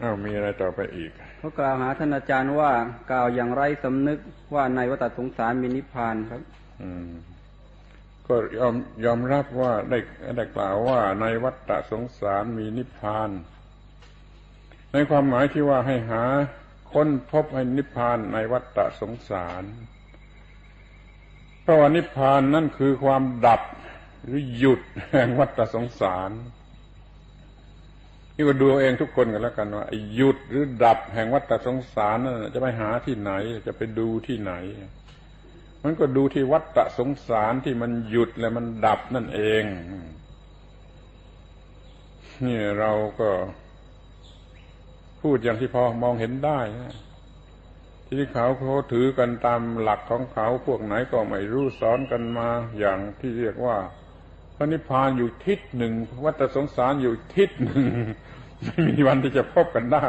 อ้าวมีอะไรต่อไปอีกเขากล่าวหาท่านอาจารย์ว่ากล่าวอย่างไรสำนึกว่าในวัฏสงสารมีนิพพานครับ อืม ก็ยอมยอมรับว่าได้ได้กล่าวว่าในวัฏสงสารมีนิพพาน ในความหมายที่ว่าให้หาค้นพบให้นิพพานในวัฏสงสารเพราะว่านิพพานนั่นคือความดับหรือหยุดแห่งวัฏสงสาร นี่ก็ดูเองทุกคนกันแล้วกันว่าหยุดหรือดับแห่งวัฏสงสารนั่นจะไปหาที่ไหน จะไปดูที่ไหน มันก็ดูที่วัฏสงสารที่มันหยุดและมันดับนั่นเองนี่เราก็พูดอย่างที่พอมองเห็นได้นะที่เขาเขาถือกันตามหลักของเขาพวกไหนก็ไม่รู้สอนกันมาอย่างที่เรียกว่า พระนิพพานอยู่ทิศหนึ่งวัฏสงสารอยู่ทิศหนึ่งไม่มีวันที่จะพบกันได้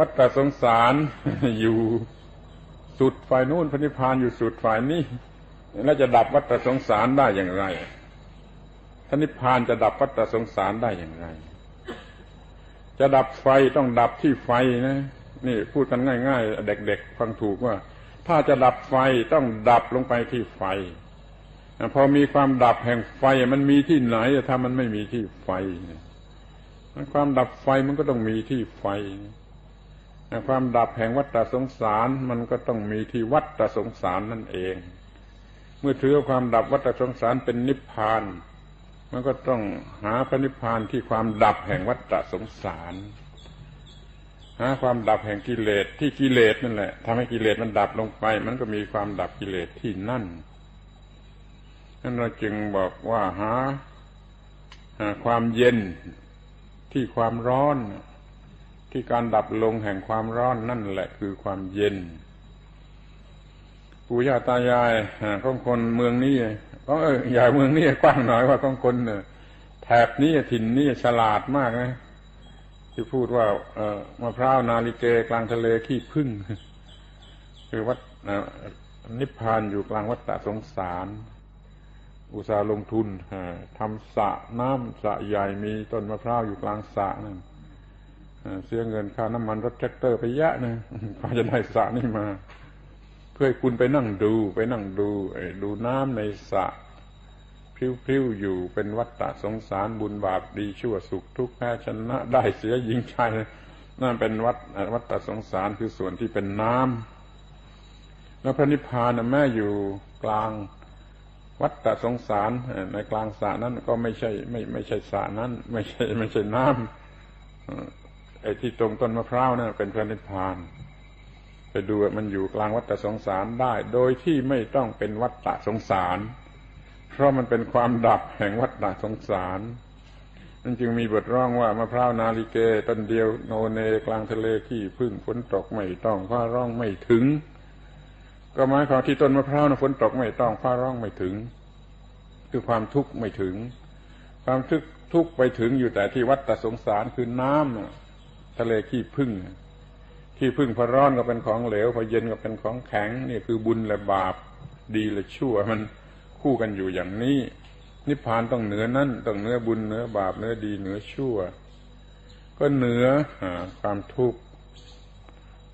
วัฏสงสารอยู่สุดฝ่ายนู้นพระนิพพานอยู่สุดฝ่ายนี้แล้วจะดับวัฏสงสารได้อย่างไรพระนิพพานจะดับวัฏสงสารได้อย่างไร จะดับไฟต้องดับที่ไฟนะ นี่พูดกันง่าย ๆ เด็ก ๆ ฟังถูกว่า ถ้าจะดับไฟต้องดับลงไปที่ไฟ พอมีความดับแห่งไฟ มันมีที่ไหนถ้ามันไม่มีที่ไฟความดับไฟมันก็ต้องมีที่ไฟความดับแห่งวัฏสงสาร มันก็ต้องมีที่วัฏสงสารนั่นเอง เมื่อถือความดับวัฏสงสารเป็นนิพพาน มันก็ต้องหาพระนิพพานที่ความดับแห่งวัฏสงสารหาความดับแห่งกิเลสที่กิเลสนั่นแหละทำให้กิเลสมันดับลงไป มันก็มีความดับกิเลสที่นั่น นั่นเราจึงบอกว่าหาความเย็นที่ความร้อน ที่การดับลงแห่งความร้อนนั่นแหละคือความเย็น ปู่ย่าตายายของคนเมืองนี้ก็เออใหญ่เมืองนี้กว้างหน่อยว่าของคนเนี่ยแถบนี้ถิ่นนี้ฉลาดมากนะที่พูดว่าเออมะพร้าวนาลิเกกลางทะเลขี้พึ่ง คือวัดนิพพานอยู่กลางวัดตะสงสาร อุตสาห์ลงทุนทำสระน้ำสระใหญ่มีต้นมะพร้าวอยู่กลางสระนั่นเสียเงินค่าน้ำมันรถแท็กเตอร์ไปเยอะนะกว่าจะได้สระนี่มา เพื่อคุณไปนั่งดูไปนั่งดูดูน้ำในสระพริ้วๆอยู่เป็นวัฏฏะสงสารบุญบาปดีชั่วสุขทุกข์แพ้ชนะได้เสียยิงชัยนั่นเป็นวัฏวัฏฏะสงสารคือส่วนที่เป็นน้ำแล้วพระนิพพานแม่อยู่กลาง วัฏฏะสงสารในกลางสระนั้นก็ไม่ใช่ไม่ไม่ใช่สระนั้น ไม่ใช่ไม่ใช่น้ำไอ้ที่ตรงต้นมะพร้าวนั่นเป็นพระนิพพาน ไปดูมันอยู่กลางวัฏฏะสงสารได้ โดยที่ไม่ต้องเป็นวัฏฏะสงสาร เพราะมันเป็นความดับแห่งวัฏฏะสงสารนั่นจึงมีบทร้องว่ามะพร้าวนาลิเกต้นเดียวโนเนกลางทะเลขี้พึ่งฝนตกไม่ต้องฟ้าร้องไม่ถึง ก็หมายความที่ต้นมะพร้าวนะฝนตกไม่ต้องฟ้าร้องไม่ถึง คือความทุกข์ไม่ถึง ความทุกข์ทุกไปถึงอยู่แต่ที่วัฏฏะสงสารคือน้ำทะเลขี้พึ่งขี้พึ่งพอร้อนก็เป็นของเหลวพอเย็นก็เป็นของแข็งนี่คือบุญและบาปดีและชั่วมันคู่กันอยู่อย่างนี้ นิพพานต้องเหนือนั่นต้องเหนือบุญเหนือบาปเหนือดีเหนือชั่ว ก็เหนือความทุกข์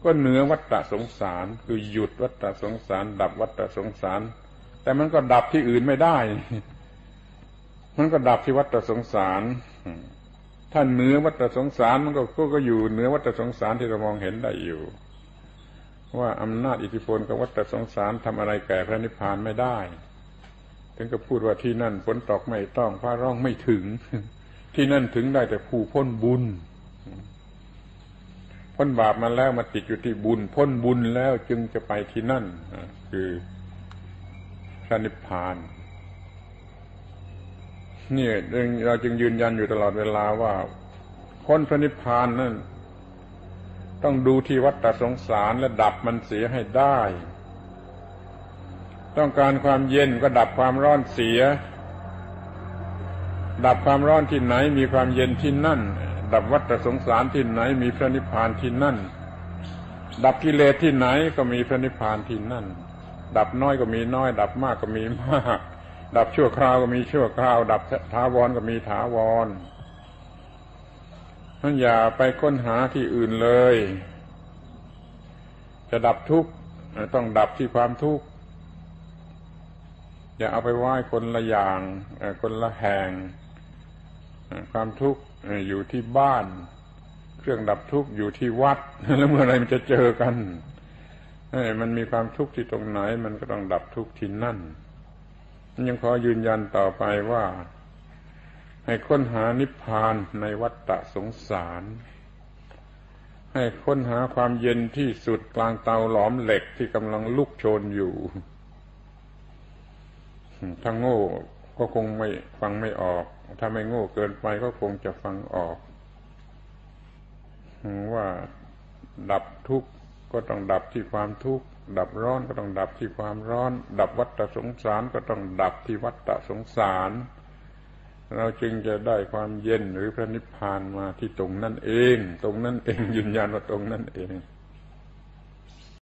ก็เหนือวัฏฏะสงสาร คือหยุดวัฏฏะสงสาร ดับวัฏฏะสงสาร แต่มันก็ดับที่อื่นไม่ได้ มันก็ดับที่วัฏสงสาร ถ้าเหนือวัฏสงสารมันก็ก็อยู่เหนือวัฏสงสารที่เรามองเห็นได้อยู่ ว่าอำนาจอิทธิพลของวัฏสงสารทำอะไรแก่พระนิพพานไม่ได้ ถึงก็พูดว่าที่นั่นฝนตกไม่ต้องฟ้าร้องไม่ถึง ที่นั่นถึงได้แต่ผู้พ้นบุญ พ้นบาปมาแล้วมาติดอยู่ที่บุญ พ้นบุญแล้วจึงจะไปที่นั่นคือพระนิพพานนี่เราจึงยืนยันอยู่ตลอดเวลาว่าพ้นพระนิพพานนั่นต้องดูที่วัฏสงสารและดับมันเสียให้ได้ ต้องการความเย็นก็ดับความร้อนเสีย ดับความร้อนที่ไหนมีความเย็นที่นั่น ดับวัฏสงสารที่ไหนมีพระนิพพานที่นั่น ดับกิเลสที่ไหนก็มีพระนิพพานที่นั่น ดับน้อยก็มีน้อย ดับมากก็มีมาก ดับชั่วคราวก็มีชั่วคราว ดับถาวรก็มีถาวรนั่นอย่าไปค้นหาที่อื่นเลย จะดับทุกข์ต้องดับที่ความทุกข์อย่าเอาไปไหว้คนละอย่างคนละแห่ง ความทุกข์อยู่ที่บ้าน เครื่องดับทุกข์อยู่ที่วัด แล้วเมื่อไรมันจะเจอกันมันมีความทุกข์ที่ตรงไหน มันก็ต้องดับทุกข์ที่นั่นยังขอยืนยันต่อไปว่า ให้ค้นหานิพพานในวัฏฏะสงสาร ให้ค้นหาความเย็นที่สุดกลางเตาหลอมเหล็กที่กำลังลุกโชนอยู่ถ้าโง่ก็คงไม่ฟังไม่ออก ถ้าไม่โง่เกินไปก็คงจะฟังออก ว่าดับทุกข์ก็ต้องดับที่ความทุกข์ดับร้อนก็ต้องดับที่ความร้อน ดับวัฏสงสารก็ต้องดับที่วัฏสงสาร เราจึงจะได้ความเย็นหรือพระนิพพานมาที่ตรงนั่นเอง ตรงนั่นเองยืนยันว่าตรงนั่นเอง